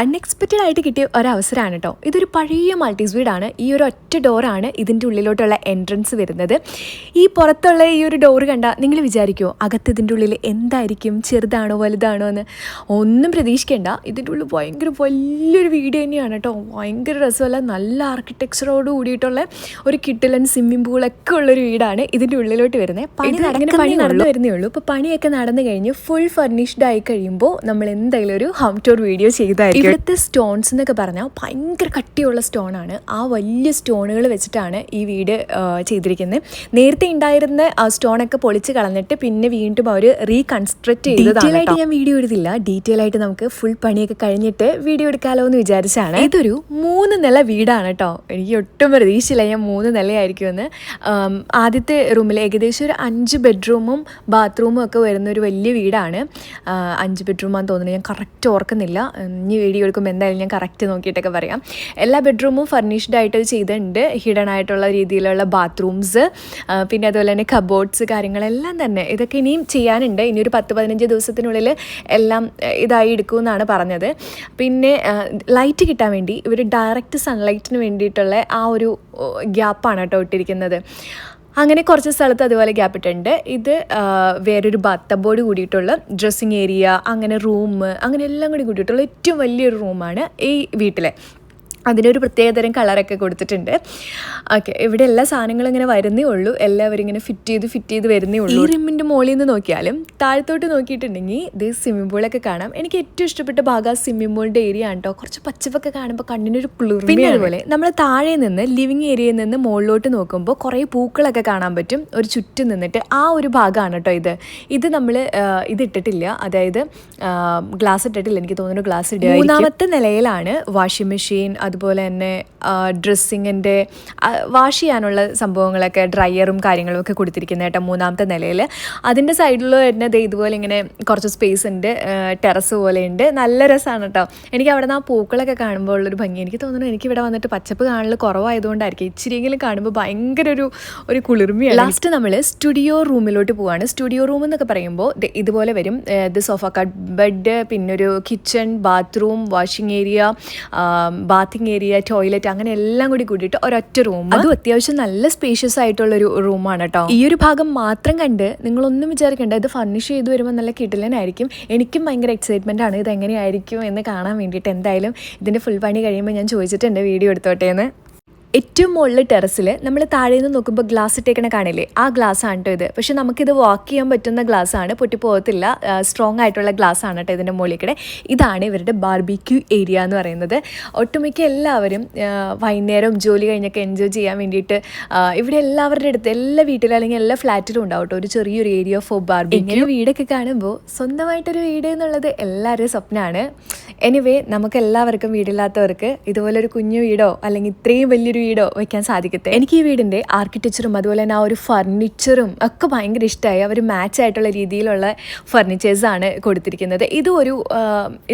Unexpected ആയിട്ട് കിട്ടിയ ഒരവസരമാണ് കേട്ടോ ഇതൊരു പഴയ മൾട്ടീസ് വീടാണ്. ഈ ഒരു ഒറ്റ ഡോറാണ് ഇതിന്റെ ഉള്ളിലോട്ടുള്ള എൻട്രൻസ് വരുന്നത്. ഈ പുറത്തുള്ള ഈ ഒരു ഡോറ് കണ്ടാൽ നിങ്ങൾ വിചാരിക്കുമോ അകത്ത് ഇതിന്റെ ഉള്ളിൽ എന്തായിരിക്കും? ചെറുതാണോ വലുതാണോ എന്ന്? ഒന്നും പ്രതീക്ഷിക്കേണ്ട. ഇതിന്റെ ഉള്ളിൽ ഭയങ്കര വലിയൊരു വീട് തന്നെയാണ് കേട്ടോ ഭയങ്കര രസമല്ല നല്ല ആർക്കിടെക്ചറോട് കൂടിയിട്ടുള്ള ഒരു കിട്ടിലൻ സ്വിമ്മിംഗ് പൂളൊക്കെ ഉള്ളൊരു വീടാണ് ഇതിന്റെ ഉള്ളിലോട്ട് വരുന്നത്. പണി നടക്കുന്ന പണി നടന്നു വരുന്നേ ഉള്ളൂ. ഇപ്പോൾ പണിയൊക്കെ നടന്നു കഴിഞ്ഞ് ഫുൾ ഫർണിഷ്ഡ് ആയി കഴിയുമ്പോൾ നമ്മൾ എന്തെങ്കിലും ഒരു ഹോം ടൂർ വീഡിയോ ചെയ്തായിരിക്കും. ഇവിടുത്തെ സ്റ്റോൺസ് എന്നൊക്കെ പറഞ്ഞാൽ ഭയങ്കര കട്ടിയുള്ള സ്റ്റോൺ ആണ്. ആ വലിയ സ്റ്റോണുകൾ വെച്ചിട്ടാണ് ഈ വീട് ചെയ്തിരിക്കുന്നത് നേരത്തെ ഉണ്ടായിരുന്ന ആ സ്റ്റോണൊക്കെ പൊളിച്ച് കളഞ്ഞിട്ട് പിന്നെ വീണ്ടും അവർ റീകൺസ്ട്രക്ട് ചെയ്തതാണ് ആയിട്ട് ഞാൻ വീഡിയോ എടുത്തില്ല. ഡീറ്റെയിൽ ആയിട്ട് നമുക്ക് ഫുൾ പണിയൊക്കെ കഴിഞ്ഞിട്ട് വീഡിയോ എടുക്കാലോ എന്ന് വിചാരിച്ചാണ്. ഇതൊരു മൂന്ന് നില വീടാണ് കേട്ടോ. എനിക്ക് ഒട്ടും പ്രതീക്ഷയില്ല ഞാൻ മൂന്ന് നിലയായിരിക്കുമെന്ന്. എന്ന് ആദ്യത്തെ റൂമിൽ ഏകദേശം ഒരു അഞ്ച് ബെഡ്റൂമും ബാത്റൂമും ഒക്കെ വരുന്ന ഒരു വലിയ വീടാണ്. അഞ്ച് ബെഡ്റൂമാണെന്ന് തോന്നുന്നു. ഞാൻ കറക്റ്റ് ഓർക്കുന്നില്ല. ഇനി വീഡിയോ എടുക്കുമ്പോൾ എന്തായാലും ഞാൻ കറക്റ്റ് നോക്കിയിട്ടൊക്കെ പറയാം. എല്ലാ ബെഡ്റൂമും ഫർണിഷ്ഡ് ആയിട്ട് ചെയ്തിട്ടുണ്ട്. ഹിഡൻ ആയിട്ടുള്ള രീതിയിലുള്ള ബാത്റൂംസ് പിന്നെ അതുപോലെ തന്നെ കബോർഡ്സ് കാര്യങ്ങളെല്ലാം തന്നെ. ഇതൊക്കെ ഇനിയും ചെയ്യാനുണ്ട്. ഇനി ഒരു പത്ത് പതിനഞ്ച് ദിവസത്തിനുള്ളിൽ എല്ലാം ഇതായി എടുക്കുമെന്നാണ് പറഞ്ഞത്. പിന്നെ ലൈറ്റ് കിട്ടാൻ വേണ്ടി ഇവർ ഡയറക്റ്റ് സൺലൈറ്റിന് വേണ്ടിയിട്ടുള്ള ആ ഒരു ഗ്യാപ്പാണ് കേട്ടോ ഇട്ടിരിക്കുന്നത്. അങ്ങനെ കുറച്ച് സ്ഥലത്ത് അതുപോലെ ഗ്യാപ്പ് ഇട്ടുണ്ട് ഇത് വേറൊരു ബത്തബോർഡ് കൂടിയിട്ടുള്ള ഡ്രസ്സിങ് ഏരിയ അങ്ങനെ റൂം അങ്ങനെ എല്ലാം കൂടി കൂടിയിട്ടുള്ള ഏറ്റവും വലിയൊരു റൂമാണ് ഈ വീട്ടിലെ. അതിനൊരു പ്രത്യേകതരം കളറൊക്കെ കൊടുത്തിട്ടുണ്ട്. ഓക്കെ ഇവിടെ എല്ലാ സാധനങ്ങളും ഇങ്ങനെ വരുന്നേ ഉള്ളൂ. എല്ലാവരും ഇങ്ങനെ ഫിറ്റ് ചെയ്ത് ഫിറ്റ് ചെയ്ത് വരുന്നേ ഉള്ളൂ. ഈ റിമ്മിന്റെ മുകളിൽ നിന്ന് നോക്കിയാലും താഴത്തോട്ട് നോക്കിയിട്ടുണ്ടെങ്കിൽ ഇത് സ്വിമ്മിംഗ് പൂളൊക്കെ കാണാം. എനിക്ക് ഏറ്റവും ഇഷ്ടപ്പെട്ട ഭാഗം സ്വിമ്മിംഗ് പൂളിന്റെ ഏരിയ ആണ് കേട്ടോ കുറച്ച് പച്ചപ്പൊക്കെ കാണുമ്പോൾ കണ്ണിനൊരു കുളിർ പിന്നെ അതുപോലെ നമ്മൾ താഴെ നിന്ന് ലിവിങ് ഏരിയയിൽ നിന്ന് മുകളിലോട്ട് നോക്കുമ്പോൾ കുറേ പൂക്കളൊക്കെ കാണാൻ പറ്റും. ഒരു ചുറ്റും നിന്നിട്ട് ആ ഒരു ഭാഗമാണ് കേട്ടോ ഇത്. ഇത് നമ്മൾ ഇതിട്ടിട്ടില്ല. ഇട്ടിട്ടില്ല അതായത് ഗ്ലാസ് ഇട്ടിട്ടില്ല. എനിക്ക് തോന്നുന്നു ഗ്ലാസ് ഇടുക മൂന്നാമത്തെ നിലയിലാണ് വാഷിംഗ് മെഷീൻ അതുപോലെ തന്നെ ഡ്രസ്സിങ്ങിന്റെ വാഷ് ചെയ്യാനുള്ള സംഭവങ്ങളൊക്കെ ഡ്രയറും കാര്യങ്ങളും ഒക്കെ കൊടുത്തിരിക്കുന്നത് കേട്ടോ മൂന്നാമത്തെ നിലയിൽ അതിന്റെ സൈഡിൽ തന്നെ ഇതുപോലെ ഇങ്ങനെ കുറച്ച് സ്പേസ് ഉണ്ട് ടെറസ് പോലെ ഉണ്ട്. നല്ല രസമാണ് കേട്ടോ എനിക്ക് അവിടെ നിന്ന് ആ പൂക്കളൊക്കെ കാണുമ്പോൾ ഉള്ളൊരു ഭംഗി. എനിക്ക് തോന്നുന്നു എനിക്ക് ഇവിടെ വന്നിട്ട് പച്ചപ്പ് കാണൽ കുറവായതുകൊണ്ടായിരിക്കും. ഇച്ചിരിയെങ്കിലും കാണുമ്പോൾ ഭയങ്കര ഒരു ഒരു കുളിർമയാണ് ലാസ്റ്റ് നമ്മൾ സ്റ്റുഡിയോ റൂമിലോട്ട് പോവാണ്. സ്റ്റുഡിയോ റൂം എന്നൊക്കെ പറയുമ്പോൾ ഇതുപോലെ വരും. ഇത് സോഫ കട്ട് ബെഡ് പിന്നെ ഒരു kitchen bathroom washing area bathing area toilet അങ്ങനെ എല്ലാം കൂടി കൂടിയിട്ട് ഒരൊറ്റ റൂം അതും അത്യാവശ്യം നല്ല സ്പേഷ്യസ് ആയിട്ടുള്ള ഒരു റൂമാണ് കേട്ടോ ഈ ഒരു ഭാഗം മാത്രം കണ്ട് നിങ്ങളൊന്നും വിചാരിക്കേണ്ട ഇത് ഫർണിഷ് ചെയ്ത് വരുമ്പോൾ നല്ല കിട്ടലനായിരിക്കും എനിക്കും ഭയങ്കര എക്സൈറ്റ്മെന്റ് ആണ് ഇത് എങ്ങനെയായിരിക്കും എന്ന് കാണാൻ വേണ്ടിയിട്ട് എന്തായാലും ഇതിന്റെ ഫുൾ പണി കഴിയുമ്പോൾ ഞാൻ ചോദിച്ചിട്ടുണ്ട് വീഡിയോ എടുത്തോട്ടെ എന്ന്. ഏറ്റവും മുകളിൽ ടെറസിൽ നമ്മൾ താഴെ നിന്ന് നോക്കുമ്പോൾ ഗ്ലാസ് ഇട്ടേക്കണ കാണില്ലേ? ആ ഗ്ലാസ് ആണ് കേട്ടോ ഇത്. പക്ഷേ നമുക്കിത് വാക്ക് ചെയ്യാൻ പറ്റുന്ന ഗ്ലാസ് ആണ്. പൊട്ടി പോകത്തില്ല സ്ട്രോങ് ആയിട്ടുള്ള ഗ്ലാസ് ആണ് കേട്ടോ ഇതിന്റെ മുകളിൽ കൂടെ ഇതാണ് ഇവരുടെ ബാർബിക്യൂ ഏരിയ എന്ന് പറയുന്നത്. ഒട്ടുമിക്ക എല്ലാവരും വൈകുന്നേരം ജോലി കഴിഞ്ഞൊക്കെ എൻജോയ് ചെയ്യാൻ വേണ്ടിയിട്ട് ഇവിടെ എല്ലാവരുടെ അടുത്ത് എല്ലാ വീട്ടിലും അല്ലെങ്കിൽ എല്ലാ ഫ്ലാറ്റിലും ഉണ്ടാവും കേട്ടോ ഒരു ചെറിയൊരു ഏരിയ ഫോർ ബാർബി ഇങ്ങനെ വീടൊക്കെ കാണുമ്പോൾ സ്വന്തമായിട്ടൊരു വീട് എന്നുള്ളത് എല്ലാവരുടെയും സ്വപ്നമാണ് എനിവേ നമുക്ക് എല്ലാവർക്കും വീടില്ലാത്തവർക്ക് ഇതുപോലൊരു കുഞ്ഞു വീടോ അല്ലെങ്കിൽ ഇത്രയും വലിയൊരു വീടോ വെക്കാൻ സാധിക്കത്തെ? എനിക്ക് ഈ വീടിന്റെ ആർക്കിടെക്ചറും അതുപോലെ തന്നെ ആ ഒരു ഫർണിച്ചറും ഒക്കെ ഭയങ്കര ഇഷ്ടമായി അവർ മാച്ച് ആയിട്ടുള്ള രീതിയിലുള്ള ഫർണിച്ചേഴ്സാണ് കൊടുത്തിരിക്കുന്നത്. ഇതും ഒരു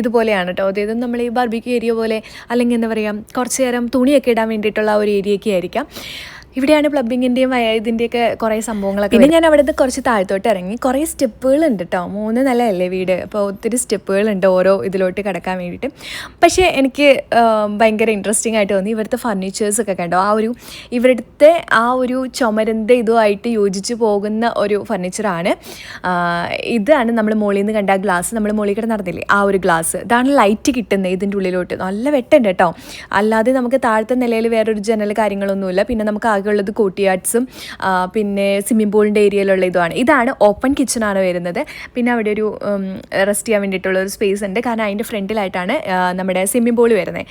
ഇതുപോലെയാണ് കേട്ടോ അതായത് നമ്മൾ ഈ ബാർബിക്യൂ ഏരിയ പോലെ അല്ലെങ്കിൽ എന്താ പറയുക കുറച്ച് നേരം തുണിയൊക്കെ ഇടാൻ വേണ്ടിയിട്ടുള്ള ഒരു ഏരിയയൊക്കെ ആയിരിക്കാം. ഇവിടെയാണ് പ്ലബിങ്ങിന്റെയും ഇതിന്റെയൊക്കെ കുറേ സംഭവങ്ങളൊക്കെ പിന്നെ ഞാൻ അവിടുന്ന് കുറച്ച് താഴത്തോട്ട് ഇറങ്ങി. കുറേ സ്റ്റെപ്പുകൾ ഉണ്ട് കേട്ടോ മൂന്ന് നിലയല്ലേ വീട്. അപ്പോൾ ഒത്തിരി സ്റ്റെപ്പുകളുണ്ട് ഓരോ ഇതിലോട്ട് കിടക്കാൻ വേണ്ടിയിട്ട്. പക്ഷേ എനിക്ക് ഭയങ്കര ഇൻട്രസ്റ്റിംഗ് ആയിട്ട് തോന്നി. ഇവിടുത്തെ ഫർണിച്ചേഴ്സ് ഒക്കെ കണ്ടോ? ആ ഒരു ഇവിടുത്തെ ആ ഒരു ചുമരന്റെ ഇതുമായിട്ട് യോജിച്ച് പോകുന്ന ഒരു ഫർണിച്ചറാണ് ഇതാണ് നമ്മൾ മുകളിൽ നിന്ന് കണ്ട ഗ്ലാസ് നമ്മൾ മുകളിൽ കിടന്ന് നടന്നില്ലേ? ആ ഒരു ഗ്ലാസ് ഇതാണ് ലൈറ്റ് കിട്ടുന്നത് ഇതിന്റെ ഉള്ളിലോട്ട്. നല്ല വെട്ടുണ്ട് കേട്ടോ അല്ലാതെ നമുക്ക് താഴത്തെ നിലയിൽ വേറൊരു ജനൽ കാര്യങ്ങളൊന്നുമില്ല. പിന്നെ നമുക്ക് ആകെയുള്ളത് കൂട്ടിയാട്സും പിന്നെ സ്വിമ്മിംഗ് പൂളിന്റെ ഏരിയയിലുള്ള ഇതുമാണ്. ഇതാണ് ഓപ്പൺ കിച്ചണാണ് വരുന്നത്. പിന്നെ അവിടെ ഒരു റെസ്റ്റ് ചെയ്യാൻ വേണ്ടിയിട്ടുള്ള ഒരു സ്പേസ് ഉണ്ട്. കാരണം അതിന്റെ ഫ്രണ്ടിലായിട്ടാണ് നമ്മുടെ സ്വിമ്മിംഗ് പൂൾ വരുന്നത്.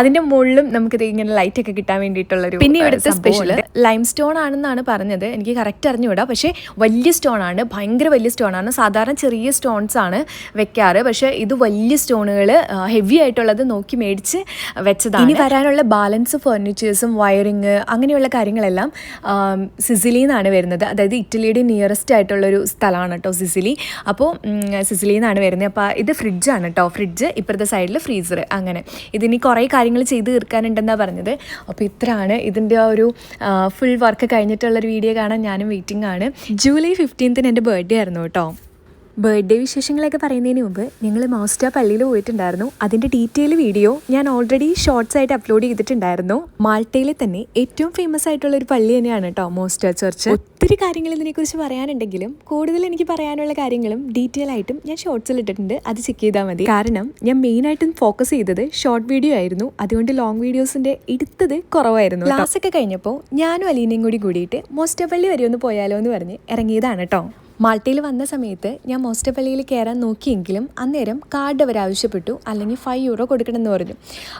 അതിന്റെ മുകളിലും നമുക്കിത് ഇങ്ങനെ ലൈറ്റ് ഒക്കെ കിട്ടാൻ വേണ്ടിയിട്ടുള്ളൊരു പിന്നെ ഇവിടുത്തെ സ്പെഷ്യൽ ലൈം സ്റ്റോൺ ആണെന്നാണ് പറഞ്ഞത്. എനിക്ക് കറക്റ്റ് അറിഞ്ഞുകൂടാ. പക്ഷേ വലിയ സ്റ്റോൺ ആണ്. ഭയങ്കര വലിയ സ്റ്റോൺ ആണ്. സാധാരണ ചെറിയ സ്റ്റോൺസ് ആണ് വെക്കാറ്. പക്ഷേ ഇത് വലിയ സ്റ്റോണുകൾ ഹെവി ആയിട്ടുള്ളത് നോക്കി മേടിച്ച് വെച്ചതാണ്. ഇനി വരാനുള്ള ബാലൻസ് ഫർണിച്ചേഴ്സും വയറിങ് അങ്ങനെയുള്ള കാര്യങ്ങളെല്ലാം സിസിലി നിന്നാണ് വരുന്നത്. അതായത് ഇറ്റലിയുടെ നിയറസ്റ്റ് ആയിട്ടുള്ള ഒരു സ്ഥലമാണ് കേട്ടോ സിസിലി. അപ്പോൾ സിസിലി നിന്നാണ് വരുന്നത്. അപ്പോൾ ഇത് ഫ്രിഡ്ജാണ് കേട്ടോ ഫ്രിഡ്ജ് ഇപ്പുറത്തെ സൈഡിൽ ഫ്രീസർ അങ്ങനെ. ഇതിനി കുറേ കാര്യങ്ങൾ ചെയ്ത് തീർക്കാനുണ്ടെന്നാണ് പറഞ്ഞത്. അപ്പോൾ ഇത്രയാണ് ഇതിന്റെ ആ ഒരു ഫുൾ വർക്ക് കഴിഞ്ഞിട്ടുള്ളൊരു വീഡിയോ കാണാൻ ഞാനും വെയിറ്റിംഗ് ആണ്. ജൂലൈ ഫിഫ്റ്റീൻത്തിന് എന്റെ ബർത്ത്ഡേ ആയിരുന്നു കേട്ടോ ബർത്ത്ഡേ വിശേഷങ്ങളൊക്കെ പറയുന്നതിന് മുമ്പ് ഞങ്ങൾ മോസ്റ്റ പള്ളിയിൽ പോയിട്ടുണ്ടായിരുന്നു. അതിന്റെ ഡീറ്റെയിൽ വീഡിയോ ഞാൻ ഓൾറെഡി ഷോർട്സ് ആയിട്ട് അപ്ലോഡ് ചെയ്തിട്ടുണ്ടായിരുന്നു. മാൾട്ടയിലെ തന്നെ ഏറ്റവും ഫേമസ് ആയിട്ടുള്ള ഒരു പള്ളി തന്നെയാണ് കേട്ടോ മോസ്റ്റ ചർച്ച്. ഒത്തിരി കാര്യങ്ങൾ ഇതിനെക്കുറിച്ച് പറയാനുണ്ടെങ്കിലും കൂടുതൽ എനിക്ക് പറയാനുള്ള കാര്യങ്ങളും ഡീറ്റെയിൽ ആയിട്ടും ഞാൻ ഷോർട്സിൽ ഇട്ടിട്ടുണ്ട്. അത് ചെക്ക് ചെയ്താൽ മതി. കാരണം ഞാൻ മെയിൻ ആയിട്ടും ഫോക്കസ് ചെയ്തത് ഷോർട്ട് വീഡിയോ ആയിരുന്നു. അതുകൊണ്ട് ലോങ് വീഡിയോസിന്റെ എടുത്തത് കുറവായിരുന്നു ക്ലാസ് ഒക്കെ കഴിഞ്ഞപ്പോൾ ഞാനും അലീനയും കൂടി കൂടിയിട്ട് മോസ്റ്റ പള്ളി വരെ ഒന്ന് പോയാലോ എന്ന് പറഞ്ഞ് ഇറങ്ങിയതാണ് കേട്ടോ മാൾട്ടയിൽ വന്ന സമയത്ത് ഞാൻ മോസ്റ്റപ്പള്ളിയിൽ കയറാൻ നോക്കിയെങ്കിലും അന്നേരം കാർഡ് അവർ ആവശ്യപ്പെട്ടു അല്ലെങ്കിൽ ഫൈവ് യൂറോ കൊടുക്കണം എന്ന് പറഞ്ഞു.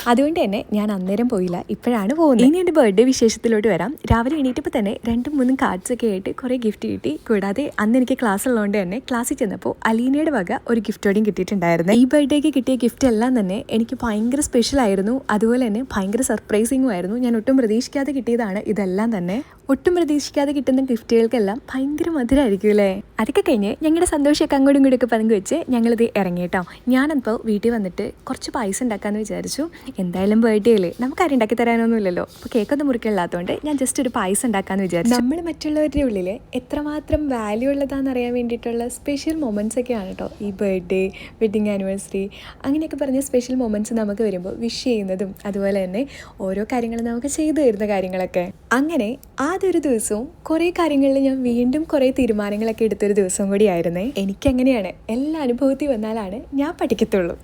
അതുകൊണ്ട് തന്നെ ഞാൻ അന്നേരം പോയില്ല. ഇപ്പോഴാണ് പോകുന്നത്. ഇനി എന്റെ ബർത്ത്ഡേ വിശേഷത്തിലോട്ട് വരാം. രാവിലെ എണീറ്റപ്പോൾ തന്നെ രണ്ടും മൂന്നും കാർഡ്സ് ഒക്കെ ആയിട്ട് കുറേ ഗിഫ്റ്റ് കിട്ടി. കൂടാതെ അന്ന് എനിക്ക് ക്ലാസ് ഉള്ളതുകൊണ്ട് തന്നെ ക്ലാസ്സിൽ ചെന്നപ്പോൾ അലീനയുടെ വക ഒരു ഗിഫ്റ്റോടെയും കിട്ടിയിട്ടുണ്ടായിരുന്നു. ഈ ബർത്ത്ഡേക്ക് കിട്ടിയ ഗിഫ്റ്റ് എല്ലാം തന്നെ എനിക്ക് ഭയങ്കര സ്പെഷ്യൽ ആയിരുന്നു. അതുപോലെ തന്നെ ഭയങ്കര സർപ്രൈസിങ്ങും ആയിരുന്നു. ഞാൻ ഒട്ടും പ്രതീക്ഷിക്കാതെ കിട്ടിയതാണ് ഇതെല്ലാം തന്നെ. ഒട്ടും പ്രതീക്ഷിക്കാതെ കിട്ടുന്ന ഗിഫ്റ്റുകൾക്കെല്ലാം ഭയങ്കര മധുരമായിരിക്കും അല്ലേ? അതൊക്കെ കഴിഞ്ഞ് ഞങ്ങളുടെ സന്തോഷമൊക്കെ അങ്ങോട്ടും ഇങ്ങോട്ടൊക്കെ പങ്കുവെച്ച് ഞങ്ങളിത് ഇറങ്ങി കേട്ടോ. ഞാനപ്പോൾ വീട്ടിൽ വന്നിട്ട് കുറച്ച് പായസം ഉണ്ടാക്കാമെന്ന് വിചാരിച്ചു. എന്തായാലും ബർത്ത്ഡേ അല്ലേ? നമുക്ക് ആരും ഉണ്ടാക്കി തരാനൊന്നുമില്ലല്ലോ. അപ്പോൾ കേക്കൊന്നും മുറിക്കില്ലാത്തതുകൊണ്ട് ഞാൻ ജസ്റ്റ് ഒരു പായസം ഉണ്ടാക്കാമെന്ന് വിചാരിച്ചു. നമ്മൾ മറ്റുള്ളവരുടെ ഉള്ളിൽ എത്രമാത്രം വാല്യൂ ഉള്ളതാണെന്ന് അറിയാൻ വേണ്ടിയിട്ടുള്ള സ്പെഷ്യൽ മൊമെന്റ്സ് ഒക്കെയാണ് കേട്ടോ. ഈ ബർത്ത്ഡേ വെഡിങ് ആനിവേഴ്സറി അങ്ങനെയൊക്കെ പറഞ്ഞ സ്പെഷ്യൽ മൊമെന്റ്സ് നമുക്ക് വരുമ്പോൾ വിഷ് ചെയ്യുന്നതും അതുപോലെ തന്നെ ഓരോ കാര്യങ്ങളും നമുക്ക് ചെയ്തു തരുന്ന കാര്യങ്ങളൊക്കെ. അങ്ങനെ ആദ്യൊരു ദിവസവും കുറേ കാര്യങ്ങളിൽ ഞാൻ വീണ്ടും കുറേ തീരുമാനങ്ങളൊക്കെ എടുത്തൊരു ദിവസം കൂടി കൂടിയായിരുന്നേ എനിക്കങ്ങനെയാണ്. എല്ലാ അനുഭവത്തിൽ വന്നാലാണ് ഞാൻ പഠിക്കത്തുള്ളൂ.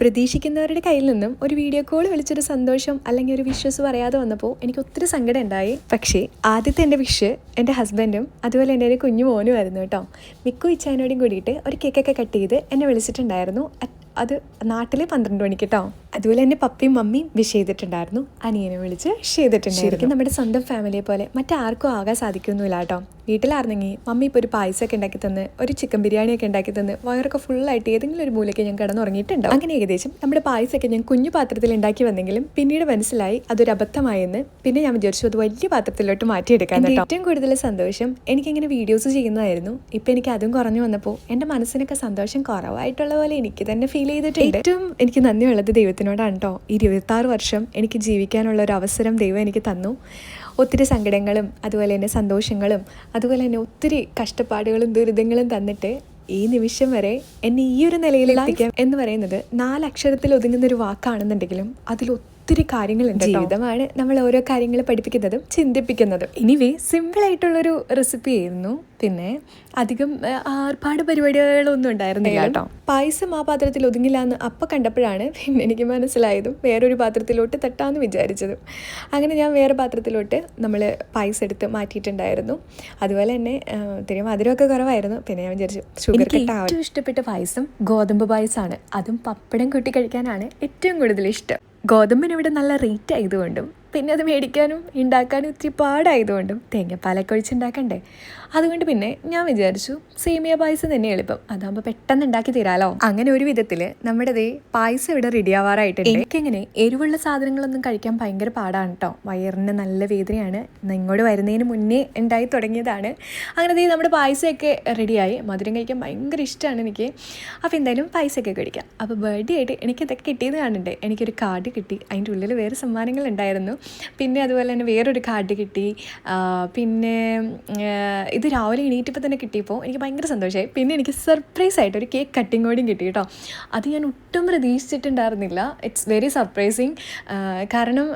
പ്രതീക്ഷിക്കുന്നവരുടെ കയ്യിൽ നിന്നും ഒരു വീഡിയോ കോൾ വിളിച്ചൊരു സന്തോഷം അല്ലെങ്കിൽ ഒരു വിഷ്വസ് പറയാതെ വന്നപ്പോൾ എനിക്ക് ഒത്തിരി സങ്കടം ഉണ്ടായി. പക്ഷേ ആദ്യത്തെ എന്റെ വിഷ് എന്റെ ഹസ്ബൻഡും അതുപോലെ എന്റെ ഒരു കുഞ്ഞു മോനും ആയിരുന്നു കേട്ടോ. മിക്കു ഇച്ചാനോടും കൂടിയിട്ട് ഒരു കേക്കൊക്കെ കട്ട് ചെയ്ത് എന്നെ വിളിച്ചിട്ടുണ്ടായിരുന്നു. അത് നാട്ടിലെ പന്ത്രണ്ട് മണിക്ക് കേട്ടോ അതുപോലെ തന്നെ പപ്പയും മമ്മിയും വിഷ് ചെയ്തിട്ടുണ്ടായിരുന്നു. അനിയനെ വിളിച്ച് വിഷ് ചെയ്തിട്ടുണ്ടായിരിക്കും നമ്മുടെ സ്വന്തം ഫാമിലിയെ പോലെ മറ്റാർക്കും ആകാൻ സാധിക്കുന്നില്ല കേട്ടോ. വീട്ടിലായിരുന്നെങ്കിൽ മമ്മി ഇപ്പോൾ ഒരു പായസമൊക്കെ ഉണ്ടാക്കി തന്ന് ഒരു ചിക്കൻ ബിരിയാണിയൊക്കെ ഉണ്ടാക്കി തന്ന് വയറൊക്കെ ഫുള്ളായിട്ട് ഏതെങ്കിലും ഒരു മൂലയ്ക്ക് ഞാൻ കിടന്നുറങ്ങിയിട്ടുണ്ടാവും അങ്ങനെ ഏകദേശം നമ്മുടെ പായസമൊക്കെ ഞാൻ കുഞ്ഞു പാത്രത്തിൽ ഉണ്ടാക്കി വന്നെങ്കിലും പിന്നീട് മനസ്സിലായി അതൊരു അബദ്ധമായെന്ന്. പിന്നെ ഞാൻ വിചാരിച്ചു അത് വലിയ പാത്രത്തിലോട്ട് മാറ്റിയെടുക്കാൻ ഏറ്റവും കൂടുതൽ സന്തോഷം എനിക്കിങ്ങനെ വീഡിയോസ് ചെയ്യുന്നതായിരുന്നു. ഇപ്പം എനിക്ക് അതും കുറഞ്ഞു വന്നപ്പോൾ എന്റെ മനസ്സിനൊക്കെ സന്തോഷം കുറവായിട്ടുള്ള പോലെ എനിക്ക് തന്നെ ഫീൽ ചെയ്തിട്ടുണ്ട്. ഏറ്റവും എനിക്ക് നന്ദിയുള്ളത് ദൈവത്തിനോടാണ് കേട്ടോ ഈ ഇരുപത്താറ് വർഷം എനിക്ക് ജീവിക്കാനുള്ള ഒരു അവസരം ദൈവം എനിക്ക് തന്നു. ഒത്തിരി സങ്കടങ്ങളും അതുപോലെ തന്നെ സന്തോഷങ്ങളും അതുപോലെ തന്നെ ഒത്തിരി കഷ്ടപ്പാടുകളും ദുരിതങ്ങളും തന്നിട്ട് ഈ നിമിഷം വരെ എന്നെ ഈ ഒരു നിലയിലെത്തിക്കാം എന്ന് പറയുന്നത് നാലക്ഷരത്തിൽ ഒതുങ്ങുന്ന ഒരു വാക്കാണെന്നുണ്ടെങ്കിലും അതിൽ ഒത്തിരി കാര്യങ്ങളുണ്ട് ജീവിതമാണ് നമ്മൾ ഓരോ കാര്യങ്ങൾ പഠിപ്പിക്കുന്നതും ചിന്തിപ്പിക്കുന്നതും. ഇനിവേ സിമ്പിൾ ആയിട്ടുള്ളൊരു റെസിപ്പി ആയിരുന്നു. പിന്നെ അധികം ആർഭാട് പരിപാടികളൊന്നും ഉണ്ടായിരുന്നില്ല കേട്ടോ. പായസം ആ പാത്രത്തിൽ ഒതുങ്ങില്ല എന്ന് അപ്പം കണ്ടപ്പോഴാണ് പിന്നെ എനിക്ക് മനസ്സിലായതും വേറൊരു പാത്രത്തിലോട്ട് തട്ടാന്ന് വിചാരിച്ചതും. അങ്ങനെ ഞാൻ വേറെ പാത്രത്തിലോട്ട് നമ്മൾ പായസം എടുത്ത് മാറ്റിയിട്ടുണ്ടായിരുന്നു. അതുപോലെ തന്നെ തിരിയും ഇത്തിരി മധുരമൊക്കെ കുറവായിരുന്നു. പിന്നെ ഞാൻ വിചാരിച്ചു ഷുഗർ കിട്ടാൻ ഏറ്റവും ഇഷ്ടപ്പെട്ട പായസം ഗോതമ്പ് പായസമാണ് അതും പപ്പടം കൂട്ടി കഴിക്കാനാണ് ഏറ്റവും കൂടുതൽ ഇഷ്ടം. ഗോതമ്പിന് ഇവിടെ നല്ല റേറ്റ് ആയതുകൊണ്ടും പിന്നെ അത് മേടിക്കാനും ഉണ്ടാക്കാനും ഇത്തിരി പാടായതുകൊണ്ടും തേങ്ങാപ്പാലൊക്കെ ഒഴിച്ചുണ്ടാക്കണ്ടേ അതുകൊണ്ട് പിന്നെ ഞാൻ വിചാരിച്ചു സേമിയ പായസം തന്നെ എളുപ്പം. അതാകുമ്പോൾ പെട്ടെന്ന് ഉണ്ടാക്കി തരാലോ? അങ്ങനെ ഒരു വിധത്തിൽ നമ്മുടെ ദേ പായസം ഇവിടെ റെഡി ആവാറായിട്ടുണ്ട്. എരിവുള്ള സാധനങ്ങളൊന്നും കഴിക്കാൻ ഭയങ്കര പാടാണ് കേട്ടോ വയറിന് നല്ല വേദനയാണ്. ഇങ്ങോട്ട് വരുന്നതിന് മുന്നേ ഉണ്ടായി തുടങ്ങിയതാണ്. അങ്ങനെ ദേ നമ്മുടെ പായസമൊക്കെ റെഡിയായി മധുരം കഴിക്കാൻ ഭയങ്കര ഇഷ്ടമാണ് എനിക്ക്. അപ്പോൾ എന്തായാലും പായസമൊക്കെ കഴിക്കാം. അപ്പോൾ ബർത്ത്ഡേ ആയിട്ട് എനിക്ക് ഇതൊക്കെ കിട്ടിയത് കാണണ്ടേ? എനിക്കൊരു കാർഡ് കിട്ടി. അതിന്റെ ഉള്ളിൽ വേറെ സമ്മാനങ്ങൾ ഉണ്ടായിരുന്നു. പിന്നെ അതുപോലെ തന്നെ വേറൊരു കാർഡ് കിട്ടി. പിന്നെ ഇത് രാവിലെ എണീറ്റപ്പോൾ തന്നെ കിട്ടിയപ്പോൾ എനിക്ക് ഭയങ്കര സന്തോഷമായി പിന്നെ എനിക്ക് സർപ്രൈസ് ആയിട്ട് ഒരു കേക്ക് കട്ടിങ് കൂടിയും കിട്ടി കേട്ടോ. അത് ഞാൻ ഒട്ടും പ്രതീക്ഷിച്ചിട്ടുണ്ടായിരുന്നില്ല. ഇറ്റ്സ് വെരി സർപ്രൈസിങ് കാരണം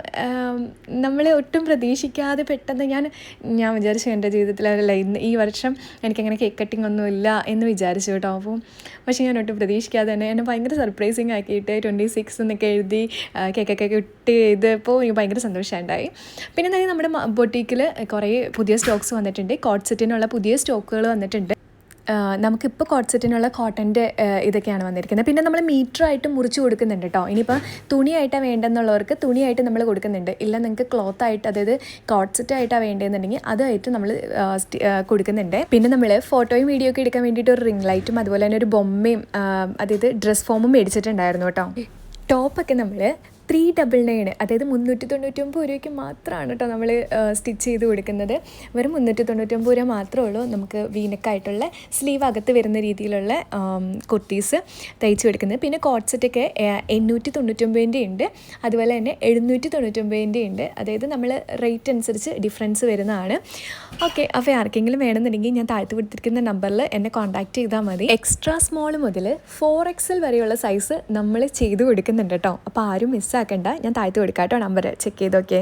നമ്മളെ ഒട്ടും പ്രതീക്ഷിക്കാതെ പെട്ടെന്ന് ഞാൻ ഞാൻ വിചാരിച്ചു എന്റെ ജീവിതത്തിൽ അല്ല ഇന്ന് ഈ വർഷം എനിക്കങ്ങനെ കേക്ക് കട്ടിംഗ് ഒന്നും ഇല്ല എന്ന് വിചാരിച്ചു കേട്ടോ. അപ്പോൾ പക്ഷേ ഞാൻ ഒട്ടും പ്രതീക്ഷിക്കാതെ തന്നെ എന്നെ ഭയങ്കര സർപ്രൈസിങ് ആക്കിയിട്ട് ട്വന്റി സിക്സ് എന്നൊക്കെ എഴുതി കേക്കൊക്കെ ഇട്ട് ചെയ്തപ്പോൾ എനിക്ക് ഭയങ്കര സന്തോഷമുണ്ടായി പിന്നെ എന്തായാലും നമ്മുടെ ബൊട്ടീക്കിൽ കുറേ പുതിയ സ്റ്റോക്സ് വന്നിട്ടുണ്ട്. കോട്ട് സെറ്റിനുള്ള പുതിയ സ്റ്റോക്കുകൾ വന്നിട്ടുണ്ട്. നമുക്കിപ്പോൾ കോട്ട് സെറ്റിനുള്ള കോട്ടന്റെ ഇതൊക്കെയാണ് വന്നിരിക്കുന്നത്. പിന്നെ നമ്മൾ മീറ്ററായിട്ട് മുറിച്ച് കൊടുക്കുന്നുണ്ട് കേട്ടോ ഇനിയിപ്പോൾ തുണിയായിട്ടാണ് വേണ്ടെന്നുള്ളവർക്ക് തുണിയായിട്ട് നമ്മൾ കൊടുക്കുന്നുണ്ട്. ഇല്ല നിങ്ങൾക്ക് ക്ലോത്ത് ആയിട്ട് അതായത് കോട്ട് സെറ്റ് ആയിട്ടാണ് വേണ്ടതെന്നുണ്ടെങ്കിൽ അതായിട്ട് നമ്മൾ കൊടുക്കുന്നുണ്ട്. പിന്നെ നമ്മൾ ഫോട്ടോയും വീഡിയോ ഒക്കെ എടുക്കാൻ വേണ്ടിയിട്ട് ഒരു റിംഗ് ലൈറ്റും അതുപോലെ തന്നെ ഒരു ബൊമ്മയും അതായത് ഡ്രസ് ഫോമും മേടിച്ചിട്ടുണ്ടായിരുന്നു കേട്ടോ ടോപ്പൊക്കെ നമ്മൾ ത്രീ ഡബിൾ നയൻ അതായത് മുന്നൂറ്റി തൊണ്ണൂറ്റൊമ്പത് രൂപയ്ക്ക് മാത്രമാണ് കേട്ടോ നമ്മൾ സ്റ്റിച്ച് ചെയ്ത് കൊടുക്കുന്നത്. വെറും മുന്നൂറ്റി തൊണ്ണൂറ്റൊമ്പത് രൂപ മാത്രമേ ഉള്ളൂ. നമുക്ക് വീനക്കായിട്ടുള്ള സ്ലീവ് അകത്ത് വരുന്ന രീതിയിലുള്ള കുർത്തീസ് തയ്ച്ച് കൊടുക്കുന്നത്. പിന്നെ കോട്ട്സെറ്റൊക്കെ എണ്ണൂറ്റി തൊണ്ണൂറ്റൊമ്പതിന്റെ ഉണ്ട്. അതുപോലെ തന്നെ എഴുന്നൂറ്റി തൊണ്ണൂറ്റൊമ്പതിന്റെ ഉണ്ട്. അതായത് നമ്മൾ റേറ്റ് അനുസരിച്ച് ഡിഫറൻസ് വരുന്നതാണ്. ഓക്കെ അപ്പോൾ ആർക്കെങ്കിലും വേണമെന്നുണ്ടെങ്കിൽ ഞാൻ താഴ്ത്തി കൊടുത്തിരിക്കുന്ന നമ്പറിൽ എന്നെ കോൺടാക്റ്റ് ചെയ്താൽ മതി. എക്സ്ട്രാ സ്മോൾ മുതൽ ഫോർ എക്സൽ വരെയുള്ള സൈസ് നമ്മൾ ചെയ്ത് കൊടുക്കുന്നുണ്ട് കേട്ടോ. അപ്പോൾ ആരും മിസ്സാക്കണ്ട ഞാൻ താഴ്ത്തി കൊടുക്കാം കേട്ടോ നമ്പർ ചെക്ക് ചെയ്തോക്കെ